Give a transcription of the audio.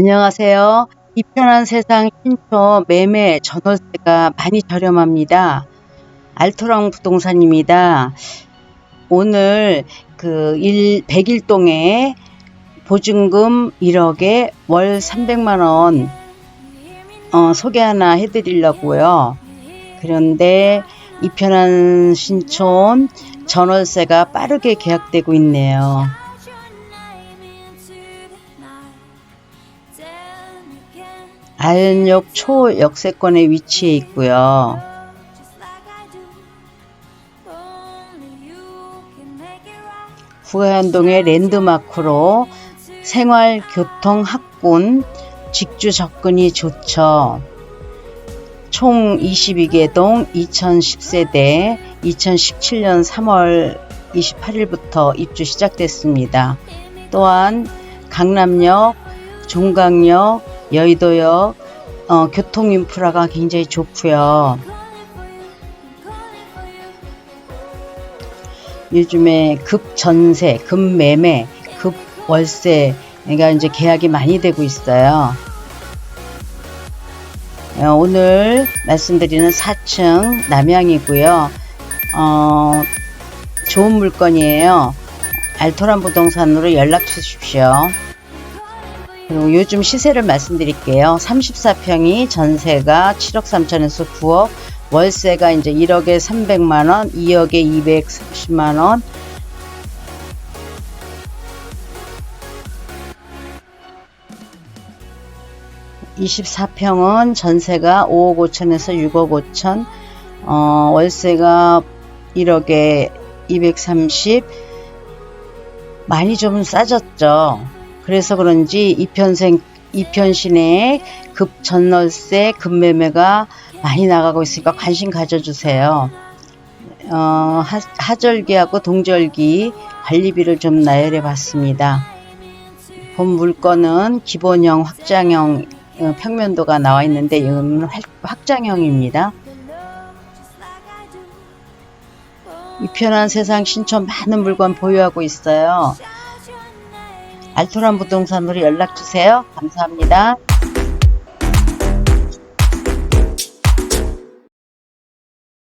안녕하세요. 이 편한 세상 신촌 매매 전월세가 많이 저렴합니다. 알토랑 부동산입니다. 오늘 그 1, 101동에 보증금 1억에 월 300만원 어, 소개 하나 해드리려고요. 그런데 이 편한 신촌 전월세가 빠르게 계약되고 있네요. 아현역 초역세권에 위치해 있고요. 후가현동의 랜드마크로 생활, 교통, 학군, 직주 접근이 좋죠. 총 22개 동 2010세대 2017년 3월 28일부터 입주 시작됐습니다. 또한 강남역, 종강역, 여의도역 어, 교통 인프라가 굉장히 좋고요. 요즘에 급전세, 급매매, 급월세가 이제 계약이 많이 되고 있어요. 어, 오늘 말씀드리는 4층 남양이고요. 어, 좋은 물건이에요. 알토란 부동산으로 연락 주십시오. 요즘 시세를 말씀드릴게요. 34평이 전세가 7억 3천에서 9억, 월세가 이제 1억에 300만원, 2억에 230만원, (24평은) 전세가 (5억 5천에서 6억 5천) 어, 월세가 (1억에 230) 많이 좀 싸졌죠 그래서 그런지 이편생 이편신의 급전월세 급매매가 많이 나가고 있으니까 관심 가져주세요. 어, 하, 하절기하고 동절기 관리비를 좀 나열해 봤습니다. 본 물건은 기본형 확장형 어, 평면도가 나와 있는데 이건 확- 확장형입니다. 이 편한 세상 신촌 많은 물건 보유하고 있어요. 알토란 부동산으로 연락 주세요. 감사합니다.